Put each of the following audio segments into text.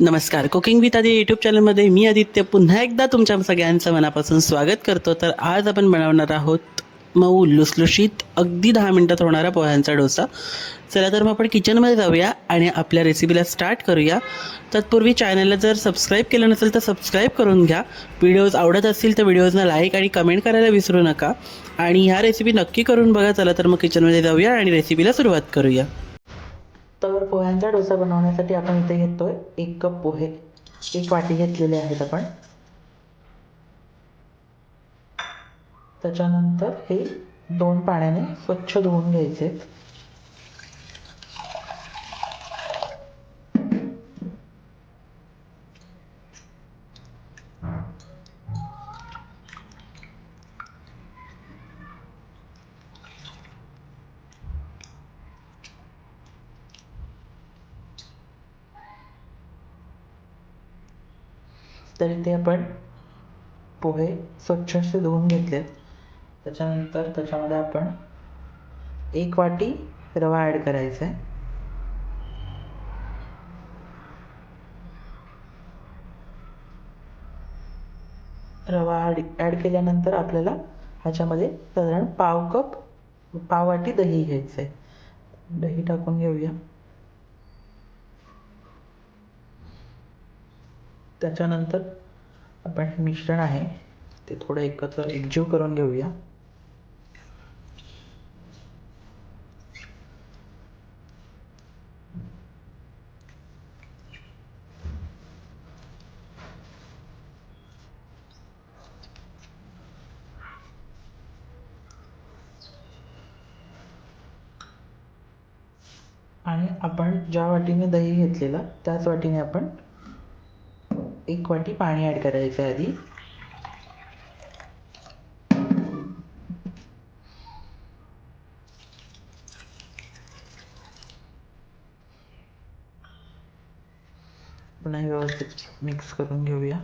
नमस्कार. Cooking with आदी YouTube चॅनलमध्ये मी आदित्य. पुन्हा एकदा तुमच्या सगळ्यांचं मनापासून स्वागत करतो. तर आज आपण बनवणार आहोत मऊ लुसलुशीत अगदी दहा मिनटात होणारा पोह्यांचा डोसा. चला तर मग आपण किचनमध्ये जाऊया आणि आपल्या रेसिपीला स्टार्ट करूया. तत्पूर्वी चॅनलला जर सबस्क्राईब केलं नसेल तर सबस्क्राईब करून घ्या. व्हिडिओज आवडत असतील तर व्हिडिओजना लाईक आणि कमेंट करायला विसरू नका. आणि ह्या रेसिपी नक्की करून बघा. चला तर मग किचनमध्ये जाऊया आणि रेसिपीला सुरुवात करूया. तर पोह्यांचा डोसा बनवण्यासाठी आपण इथे घेतोय एक कप पोहे. एक वाटी घेतलेले आहेत आपण. त्याच्यानंतर हे दोन पाण्याने स्वच्छ धुवून घ्यायचे. तर इथे आपण पोहे स्वच्छ असे धुवून घेतलेत. त्याच्यानंतर त्याच्यामध्ये आपण एक वाटी रवा ॲड करायचा आहे रवा ॲड ॲड केल्यानंतर आपल्याला ह्याच्यामध्ये साधारण पाव कप पाव वाटी दही घ्यायचं आहे दही टाकून घेऊया. त्याच्यानंतर आपण हे मिश्रण आहे ते थोडं एकत्र एकजीव करून घेऊया. आणि आपण ज्या वाटीने दही घेतलेलं त्याच वाटीने आपण एक वाटी पाणी ॲड करायचं आहे आधी. पुन्हा व्यवस्थित मिक्स करून घेऊया.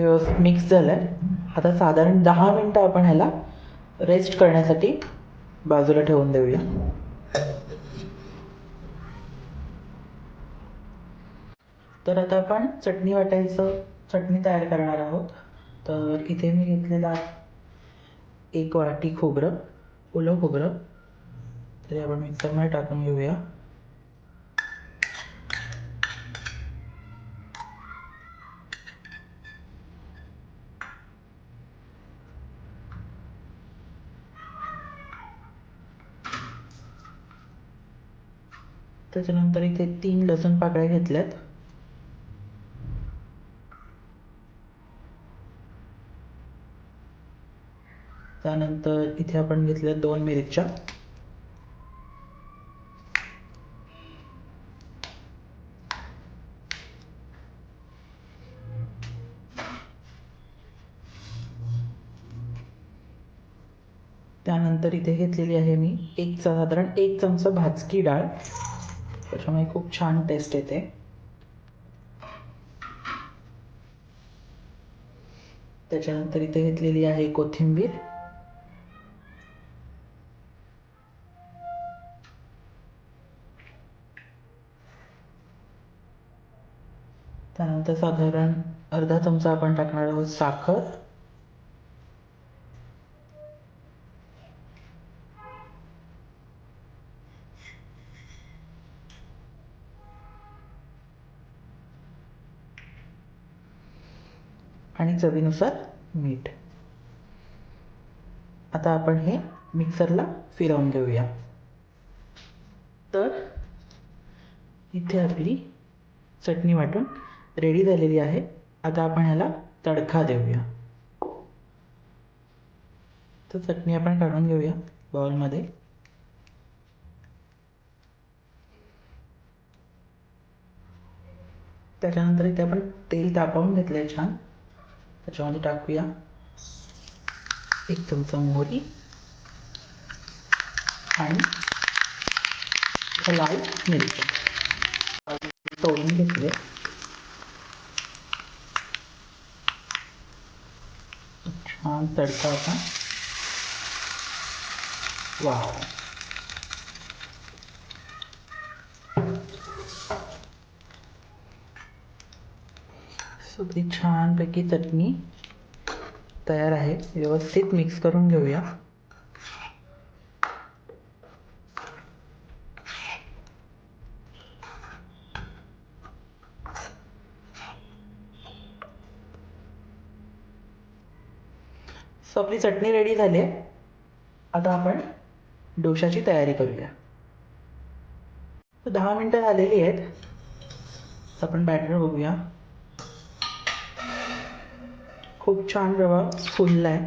हे व्यवस्थित मिक्स झालं आहे आता साधारण दहा मिनटं आपण ह्याला रेस्ट करण्यासाठी बाजूला ठेवून देऊया. तर आता आपण चटणी वाटायचं. चटणी तयार करणार आहोत. तर इथे मी घेतलेला एक वाटी खोबरं ओलं खोबरं. तरी आपण मिक्सरमध्ये टाकून घेऊया. त्याच्यानंतर इथे तीन लसूण पाकळ्या घेतल्यात. त्यानंतर इथे आपण घेतल्या दोन मिरच्या. त्यानंतर इथे घेतलेली आहे मी एक साधारण एक चमचा भाजकी डाळ. त्याच्यामुळे खूप छान टेस्ट येते. त्याच्यानंतर इथे घेतलेली आहे कोथिंबीर. त्यानंतर साधारण अर्धा चमचा आपण टाकणार आहोत साखर. आणि चवीनुसार मीठ. आता आपण हे मिक्सरला फिरवून घेऊया. तर इथे आपली चटणी वाटून रेडी झालेली आहे. आता आपण ह्याला तडका देऊया. तर चटणी आपण काढून घेऊया बाउलमध्ये त्याच्यानंतर इथे आपण तेल तापवून घेतलं आहे छान त्याच्यामध्ये टाकूया एक चमचा मोहरी आणि लाल मिरची करून घेतले छान तडका होता वाव सगळी छानपैकी चटणी तयार आहे. व्यवस्थित मिक्स करून घेऊया. सो आपली चटणी रेडी झाली आहे. आता आपण डोशाची तयारी करूया. दहा मिनटं झालेली आहेत. आपण बॅटर बघूया. खूप छान रवा फुलला आहे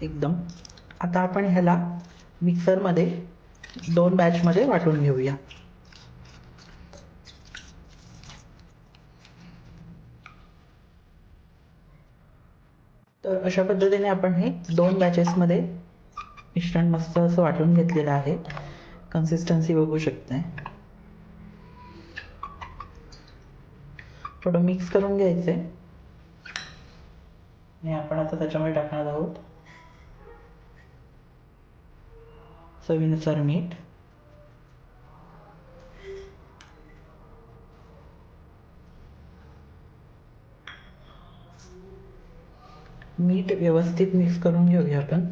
एकदम. आता आपण ह्याला मिक्सरमध्ये दोन बॅचमध्ये वाटून घेऊया. तर अशा पद्धतीने आपण हे दोन बॅचेसमध्ये मिश्रण मस्त असं वाटून घेतलेलं आहे. कन्सिस्टन्सी बघू शकते थोडं मिक्स करून घ्यायचं आहे आणि आपण आता त्याच्यामध्ये टाकणार आहोत. चवीनुसार मीठ. मीठ व्यवस्थित मिक्स करून घेऊया आपण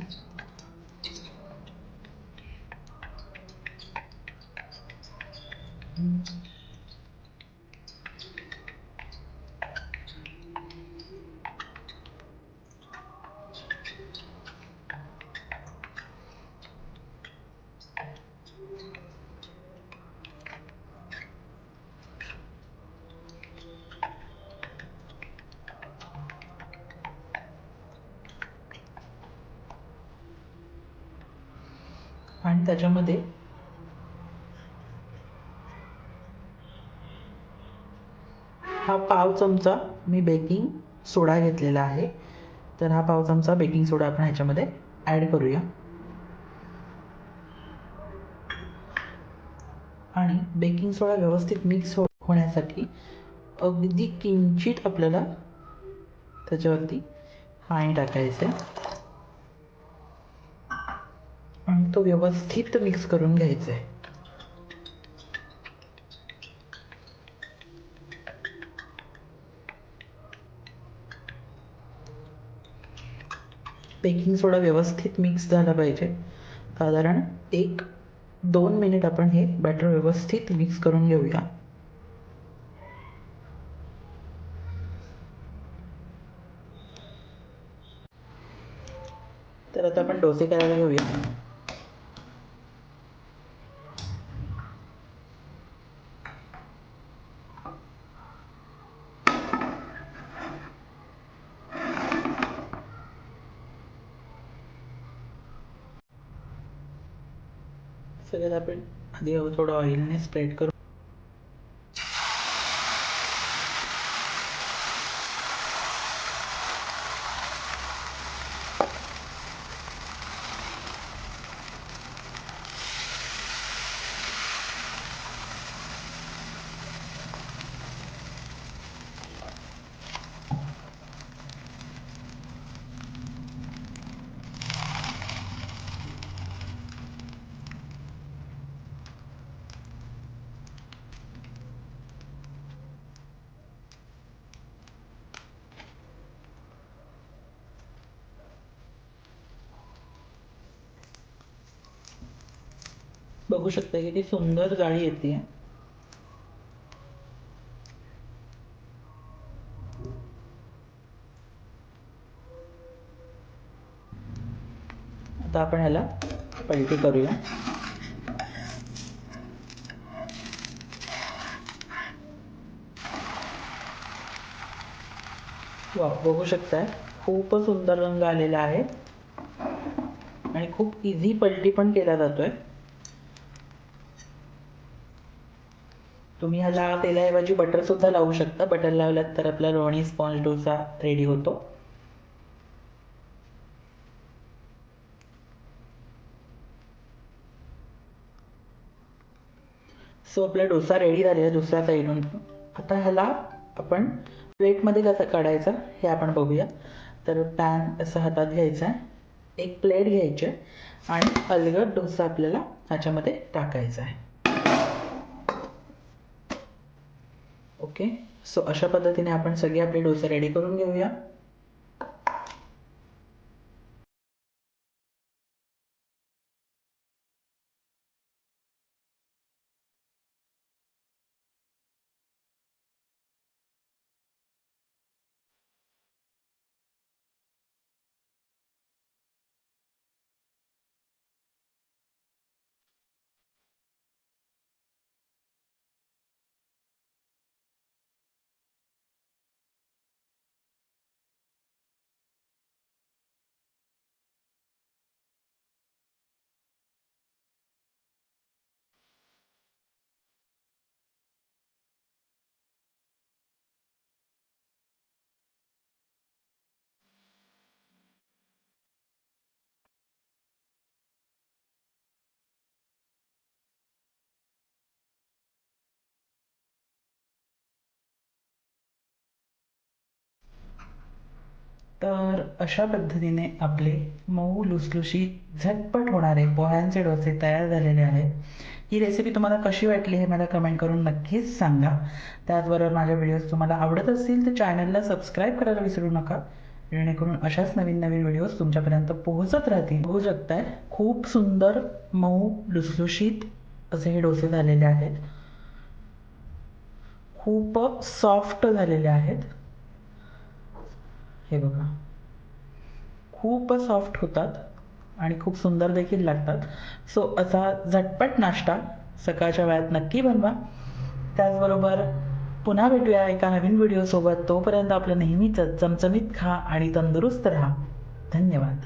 आणि त्याच्यामध्ये? हा पाव चमचा मी बेकिंग सोडा घेतलेला आहे. तर हा पाव चमचा बेकिंग सोडा आपण ह्याच्यामध्ये ॲड करूया. आणि बेकिंग सोडा व्यवस्थित मिक्स हो होण्यासाठी अगदी किंचित आपल्याला त्याच्यावरती पाणी टाकायचं आहे आणि तो व्यवस्थित मिक्स करून घ्यायचा आहे. बेकिंग सोडा व्यवस्थित मिक्स झाला पाहिजे. साधारण एक दोन मिनिट आपण हे बॅटर व्यवस्थित मिक्स करून घेऊया. तर आता आपण डोसे करायला घेऊया. आपण थोडं ऑइलने स्प्रेड करू बघू शकता किती सुंदर जाळी येते आता आपण ह्याला पलटी करूया. वा बघू शकताय. खूपच सुंदर रंग आलेला आहे. आणि खूप इझी पलटी पण केला जातोय. तुम्ही ह्याला तेलाऐवजी बटर सुद्धा लावू शकता. बटर लावलात तर आपला लोणी स्पॉन्ज डोसा रेडी होतो. सो आपला डोसा रेडी झालेला दुसऱ्या साईडून आता ह्याला आपण प्लेटमध्ये कसं काढायचं हे आपण बघूया. तर पॅन असं हातात घ्यायचा आहे. एक प्लेट घ्यायची आहे. आणि अलगद डोसा आपल्याला ह्याच्यामध्ये टाकायचा आहे. ओके सो अशा पद्धतीने आपण सगळे आपले डोसे रेडी करून घेऊया. तर अशा पद्धतीने आपले मऊ लुसलुशीत झटपट होणारे पोह्यांचे डोसे तयार झालेले आहेत. ही रेसिपी तुम्हाला कशी वाटली हे मला कमेंट करून नक्कीच सांगा. त्याचबरोबर माझ्या व्हिडिओज तुम्हाला आवडत असतील तर चॅनलला सबस्क्राईब करायला विसरू नका. जेणेकरून अशाच नवीन नवीन व्हिडिओज तुमच्यापर्यंत पोहोचत राहतील. बघू शकताय खूप सुंदर मऊ लुसलुशीत असे हे डोसे झालेले आहेत. खूप सॉफ्ट झालेले आहेत. हे बघा. खूप सॉफ्ट होतात आणि खूप सुंदर देखील लागतात. सो असा झटपट नाश्ता सकाळच्या वेळात नक्की बनवा. त्याचबरोबर पुन्हा भेटूया एका नवीन व्हिडिओसोबत तोपर्यंत आपलं नेहमीच चमचमीत खा आणि तंदुरुस्त राहा. धन्यवाद.